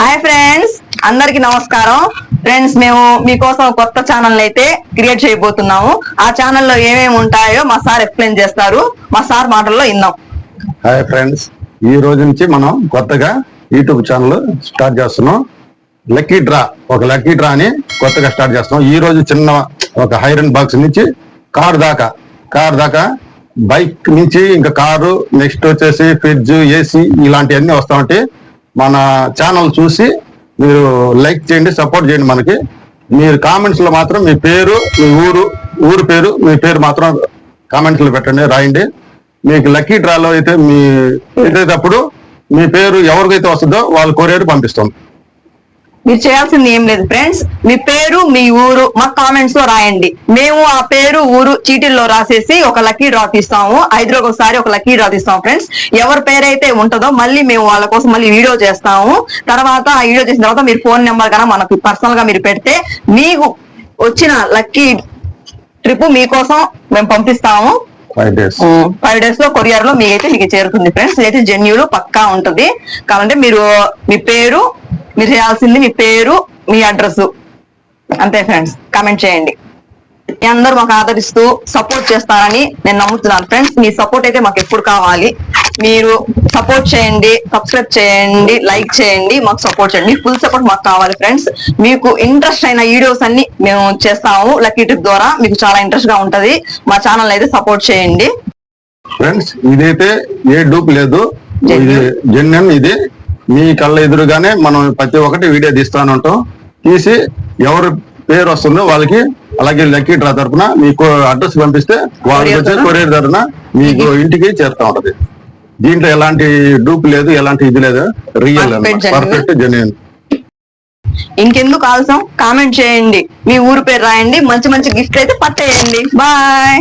Hi friends అందరికి నమస్కారం. Friends మేము మీకోసం కొత్త ఛానల్ అయితే క్రియేట్ చేయబోతున్నాము. ఆ ఛానల్లో ఏమేమి ఉంటాయో మా సార్ ఎక్స్ప్లెయిన్ చేస్తారు. మా సార్ మాటల్లో విందాం. హాయ్ ఫ్రెండ్స్ ఈ రోజు నుంచి మనం కొత్తగా యూట్యూబ్ ఛానల్ స్టార్ట్ చేస్తున్నాం. లక్కీ డ్రా ఒక లక్కీ డ్రా అని కొత్తగా స్టార్ట్ చేస్తున్నాం. ఈ రోజు చిన్న ఒక హైరన్ బాక్స్ నుంచి కార్ దాకా. కార్ దాకా బైక్ నుంచి ఇంకా కారు నెక్స్ట్ వచ్చేసి ఫ్రిడ్జ్ ఏసీ ఇలాంటివన్నీ వస్తా ఉంటాయి. మన ఛానల్ చూసి మీరు లైక్ చేయండి సపోర్ట్ చేయండి మనకి. మీరు కామెంట్స్లో మాత్రం మీ పేరు మీ ఊరు ఊరు పేరు మీ పేరు మాత్రం కామెంట్స్లో పెట్టండి రాయండి. మీకు లక్కీ డ్రాలో అయితే మీ ఇదేటప్పుడు మీ పేరు ఎవరికైతే వస్తుందో వాళ్ళు కొరియర్ పంపిస్తాం. మీరు చేయాల్సింది ఏం లేదు ఫ్రెండ్స్ మీ పేరు మీ ఊరు మా కామెంట్స్లో రాయండి. మేము ఆ పేరు ఊరు చీటీల్లో రాసేసి ఒక లక్కీ డ్రా తీస్తాము. ఐదు రోజు ఒకసారి ఒక లక్కీ డ్రా తీస్తాము ఫ్రెండ్స్ ఎవరి పేరైతే ఉంటుందో మళ్ళీ మేము వాళ్ళ కోసం మళ్ళీ వీడియో చేస్తాము. తర్వాత ఆ వీడియో చేసిన తర్వాత మీరు ఫోన్ నెంబర్ కన్నా మనకు పర్సనల్గా మీరు పెడితే మీకు వచ్చిన లక్కీ ట్రిప్ మీకోసం మేము పంపిస్తాము. ఫైవ్ డేస్ ఫైవ్ డేస్లో కొరియర్లో మీకైతే మీకు చేరుతుంది ఫ్రెండ్స్ ఇదైతే జెన్యులు పక్కా ఉంటది. కావాలంటే మీరు మీ పేరు మీరు చేయాల్సింది మీ పేరు మీ అడ్రస్. అంతే ఫ్రెండ్స్ కామెంట్ చేయండి. మీ అందరూ మాకు ఆదరిస్తూ సపోర్ట్ చేస్తారని నేను నమ్ముతున్నాను ఫ్రెండ్స్. మీ సపోర్ట్ అయితే మాకు ఎప్పుడు కావాలి. మీరు సపోర్ట్ చేయండి సబ్స్క్రైబ్ చేయండి లైక్ చేయండి మాకు సపోర్ట్ చేయండి. ఫుల్ సపోర్ట్ మాకు కావాలి ఫ్రెండ్స్. మీకు ఇంట్రెస్ట్ అయిన వీడియోస్ అన్ని మేము చేస్తాము. లక్కీ ట్రిప్ ద్వారా మీకు చాలా ఇంట్రెస్ట్గా ఉంటది. మా ఛానల్ అయితే సపోర్ట్ చేయండి. ఫ్రెండ్స్ ఇదైతే ఏ డూప్ లేదు. జెన్యున్ ఇది మీ కళ్ళ ఎదురుగానే మనం ప్రతి ఒక్కటి వీడియో తీస్తాను ఉంటాం తీసి ఎవరు పేరు వస్తుందో వాళ్ళకి అలాగే లక్కీ డ్రా తరపున మీకు అడ్రస్ పంపిస్తే వాళ్ళకి వచ్చే కొరియర్ తరపున? మీకు ఇంటికి చేరుతా ఉంటది. దీంట్లో ఎలాంటి డూప్ లేదు ఎలాంటి ఇది లేదు. రియల్. పర్ఫెక్ట్ జెన్యున్ ఇంకెందుకు ఆలస్యం కామెంట్ చేయండి. మీ ఊరు పేరు రాయండి. మంచి మంచి గిఫ్ట్ అయితే పట్టేయండి. బాయ్